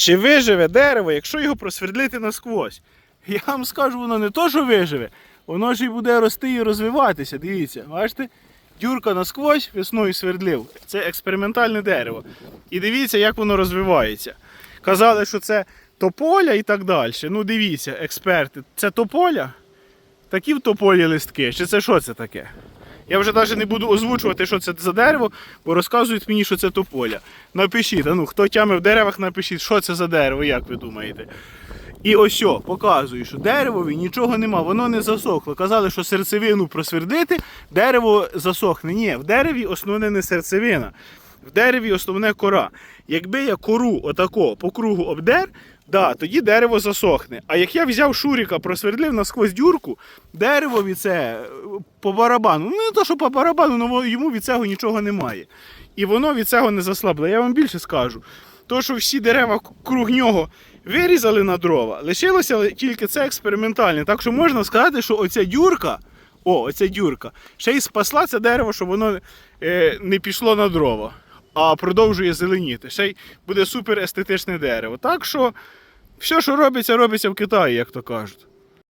Чи виживе дерево, якщо його просвердлити насквозь? Я вам скажу, воно не то, що виживе, воно ж і буде рости і розвиватися. Дивіться, бачите? Дюрка насквозь весною свердлив. Це експериментальне дерево. І дивіться, як воно розвивається. Казали, що це тополя і так далі. Ну дивіться, експерти, це тополя? Такі в тополі листки. Чи це що це таке? Я вже навіть не буду озвучувати, що це за дерево, бо розказують мені, що це тополя. Напишіть, а ну хто тями в деревах, напишіть, що це за дерево, як ви думаєте. І ось о, показую, що деревові нічого нема, воно не засохло. Казали, що серцевину просвердити, дерево засохне. Ні, в дереві основне не серцевина. В дереві основне кора. Якби я кору отако по кругу обдер, да, тоді дерево засохне. А як я взяв шуріка, просвердлив насквозь дюрку, дерево від це е, по барабану. Ну не то, що по барабану, але йому від цього нічого немає. І воно від цього не заслабло. Я вам більше скажу. То, що всі дерева круг нього вирізали на дрова, лишилося тільки це експериментальне. Так що можна сказати, що оця дюрка, о, оця дюрка, ще й спасла це дерево, щоб воно е, не пішло на дрова, а продовжує зеленіти. Ще й буде супер естетичне дерево. Так що все, що робиться, робиться в Китаї, як то кажуть.